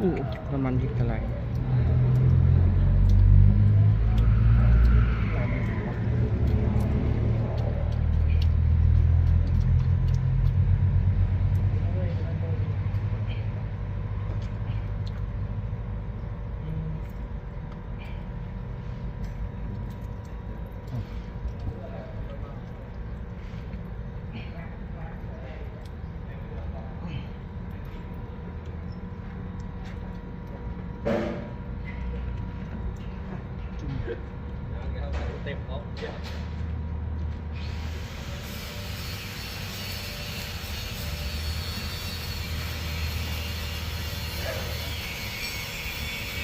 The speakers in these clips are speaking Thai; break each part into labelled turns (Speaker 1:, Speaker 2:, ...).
Speaker 1: อู้น้ำมันพริกอะไร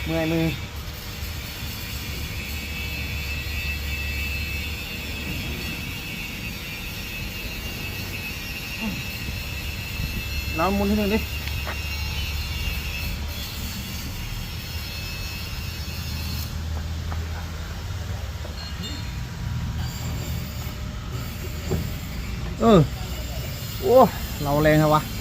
Speaker 2: เมื่
Speaker 1: อยมือเรามุนให้หนึ่งดิเออ โอ้ เราแรงครับวะ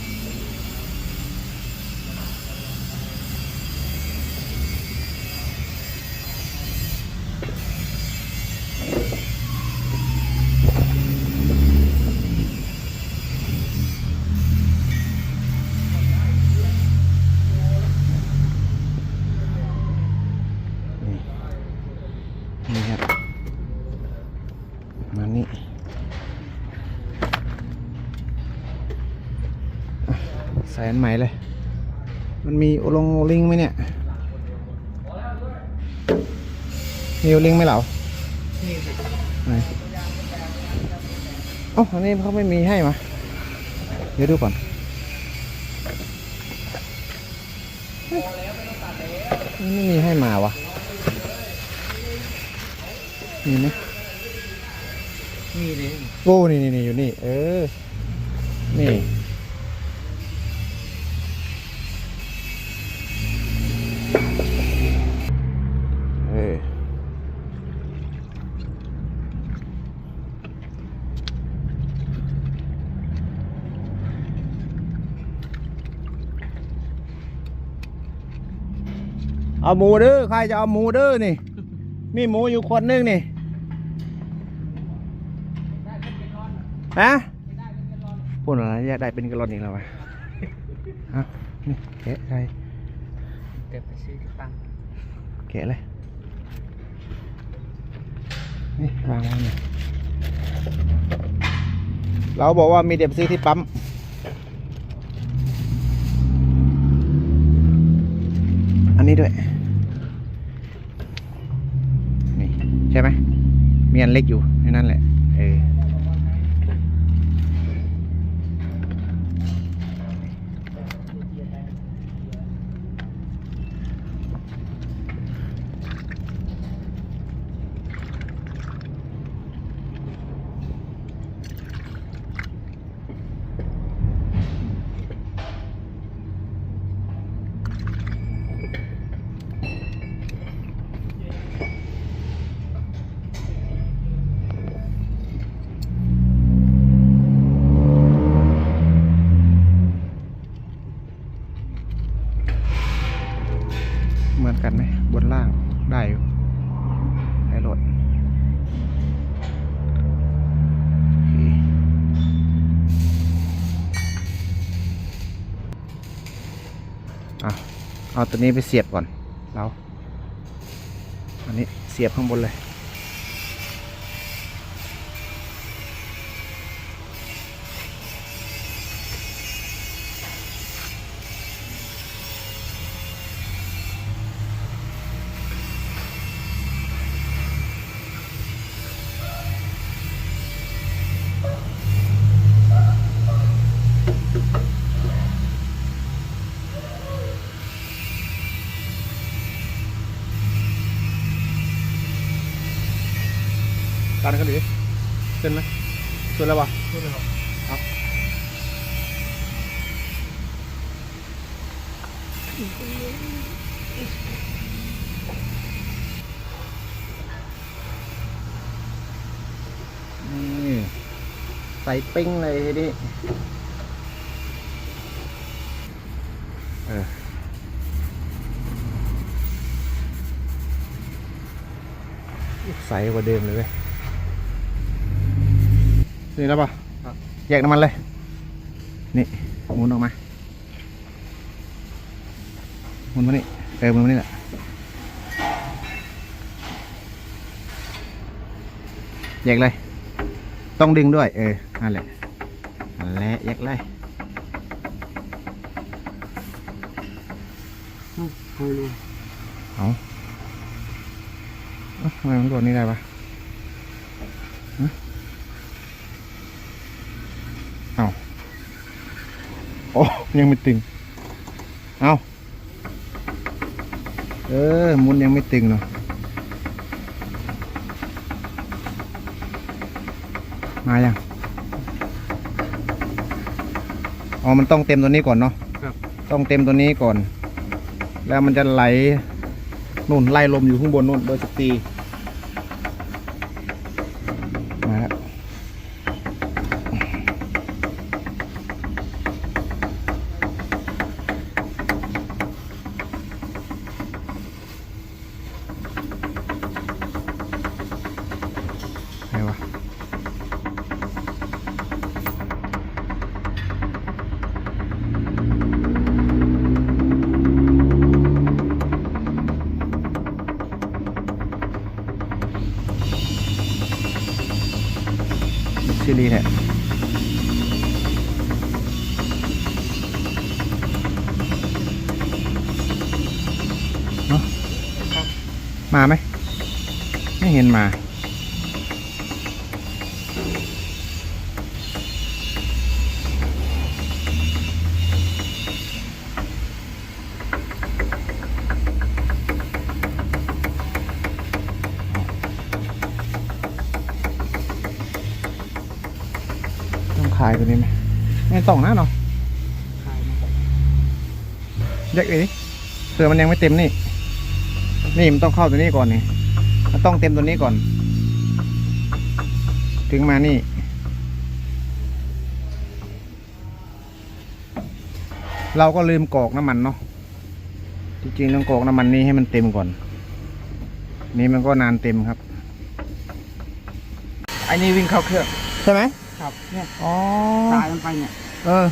Speaker 1: อันใหม่เลย มันมีโอลงโอลิงไหมเนี่ย มีโอลิงไหมเหล่า
Speaker 2: นี่สิ
Speaker 1: ไหนเอ้าอันนี้เขาไม่มีให้มา เดี๋ยวดูก่อนเฮ้ยมันไม่มีให้มาวะมีไหม
Speaker 2: นี่เลย
Speaker 1: โอ้นี่นี่นี่อยู่นี่ เออ นี่ เอาหมูเด้อใครจะเอาหมูเด้อนี่ มีหมูอยู่คนนึงนี่ฮะพูดอะไรอยากได้เป็นกะลอนอีกแล้ววะเอานี่แกะใคร
Speaker 2: เดี๋ยวไปซื้อที่ปัง
Speaker 1: แกะเลยนี่วางไว้เนี่ยเราบอกว่ามีเด็บซื้อที่ปั๊มอันนี้ด้วย มีอันเล็กอยู่ในนั่นแหละ อะเอาตัวนี้ไปเสียบก่อนเราอันนี้เสียบข้างบนเลย กานกันดิเส้นไหมเส้นแล้ววะ
Speaker 2: เส้นแล้ว
Speaker 1: ครับนี่ใส่ปิ้งเลยดิเออใสกว่าเดิมเลยเว้ย นี่แล้วป่ะ
Speaker 2: ครับ
Speaker 1: แยกน้ำมันเลย นี่หมุนออกมาหมุนมานี่เออหมุนมานี่แหละแยกเลย ต้องดึงด้วย เออนั่นแหละนั่นแหละแยกเลย
Speaker 2: เฮ้ย
Speaker 1: เอาเอ้าทำไมมันโดนนี่ได้ปะฮะเอาโอ้ ยังไม่ตึง เอาเออหมุนยังไม่ตึงเนาะมายังอ๋อ มันต้องเต็มตัวนี้ก่อนเนาะ
Speaker 2: ครับ
Speaker 1: ต้องเต็มตัวนี้ก่อน แล้วมันจะไหลนู่นไล่ลมอยู่ข้างบนนู่นเบอร์สิบตี ชิลีแท้เนี่ยมาไหม ไม่เห็นมาายตัวนี้ไหมไม่ต้องนะเนาะ
Speaker 2: ยมา
Speaker 1: แยกเลยเผื่อมันยังไม่เต็มนี่ นี่มันต้องเข้าตัวนี้ก่อนนี่มันต้องเต็มตัวนี้ก่อน ถึงมานี่เราก็ลืมกรอกน้ำมันเนาะ จริงๆต้องกรอกน้ำมันนี้ให้มันเต็มก่อน นี่มันก็นานเต็มครับ
Speaker 2: ไอ้นี่วิ่งเข้าเครื่อง
Speaker 1: ใช่ไหม
Speaker 2: ครับเนี่ย
Speaker 1: อ๋อ
Speaker 2: ตายมันไปเนี่ย
Speaker 1: เออ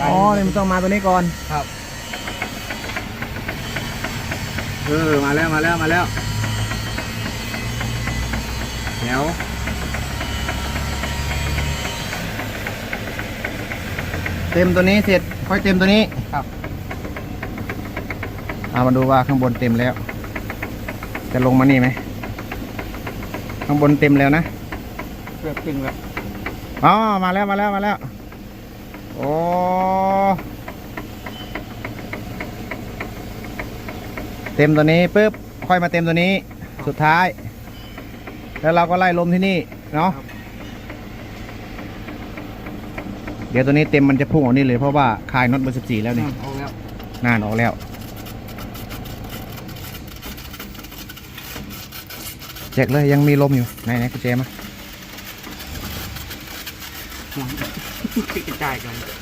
Speaker 1: อ๋อนี่มันต้องมาตัวนี้ก่อน
Speaker 2: ครับ
Speaker 1: เออมาแล้วมาแล้วมาแล้วเดี๋ยวเต็มตัวนี้เสร็จค่อยเต็มตัวนี้
Speaker 2: ครับ
Speaker 1: เอามาดูว่าข้างบนเต็มแล้ว จะลงมานี่ไหมข้างบนเต็มแล้วนะ
Speaker 2: เกือบตึงแล้ว
Speaker 1: อ๋อมาแล้วมาแล้วมาแล้วโอ้เต็มตัวนี้ปุ๊บค่อยมาเต็มตัวนี้สุดท้าย แล้วเราก็ไล่ลมที่นี่เนาะเดี๋ยวตัวนี้เต็มมันจะพุ่งออกนี่เลยเพราะว่าคายน็อตเบอร์สิบสี่แล้วนี่
Speaker 2: เอาแล้ว
Speaker 1: นานออกแล้วแจกเลยยังมีลมอยู่ไหนไหนกุญแจมา
Speaker 2: หลังกระจายกัน
Speaker 1: เลย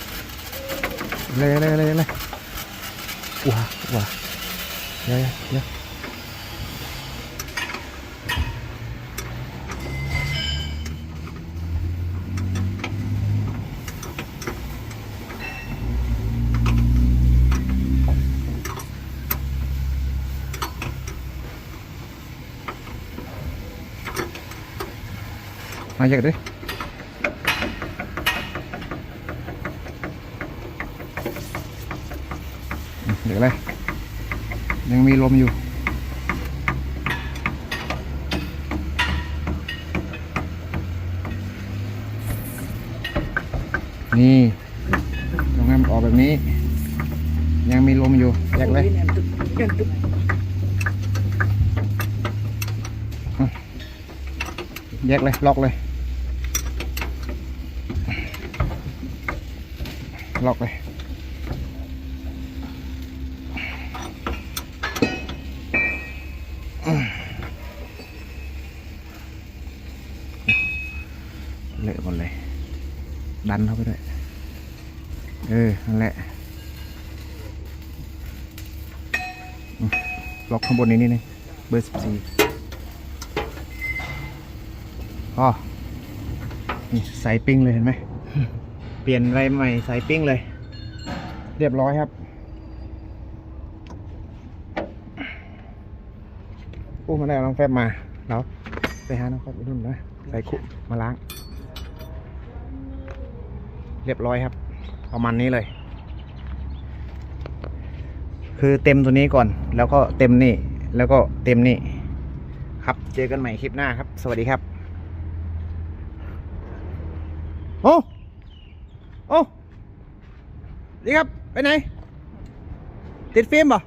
Speaker 1: เลยเลยเลยว้าว้าเดี๋ยวเดี๋ยวมาแยกดิเดี๋ยวอะไรยังมีลมอยู่นี่ตรงนั้มันออกแบบนี้ ยังมีลมอยู่แยกเลยแยกเลย ล็อกเลย ล็อกเลย เละหมดเลย ดันเข้าไปด้วย เออ นั่นแหละ ล็อกข้างบนนี้นิดนึงเบอร์สิบสี่อ๋อนี่ใส่ปิ้งเลยเห็นไหม เปลี่ยนอะไรใหม่ใส่ปิ้งเลย เรียบร้อยครับ โอ้มาได้เอาน้องแฟบมา แล้ว ไปหาน้องแฟบไปนู่นนะ ใส่คุมาล้าง เรียบร้อยครับ ประมาณนี้เลย คือเต็มตัวนี้ก่อน แล้วก็เต็มนี่แล้วก็เต็มนี่ครับเจอกันใหม่คลิปหน้าครับ สวัสดีครับ โอ้โอ้ดีครับ ไปไหน ติดฟิล์มป่ะ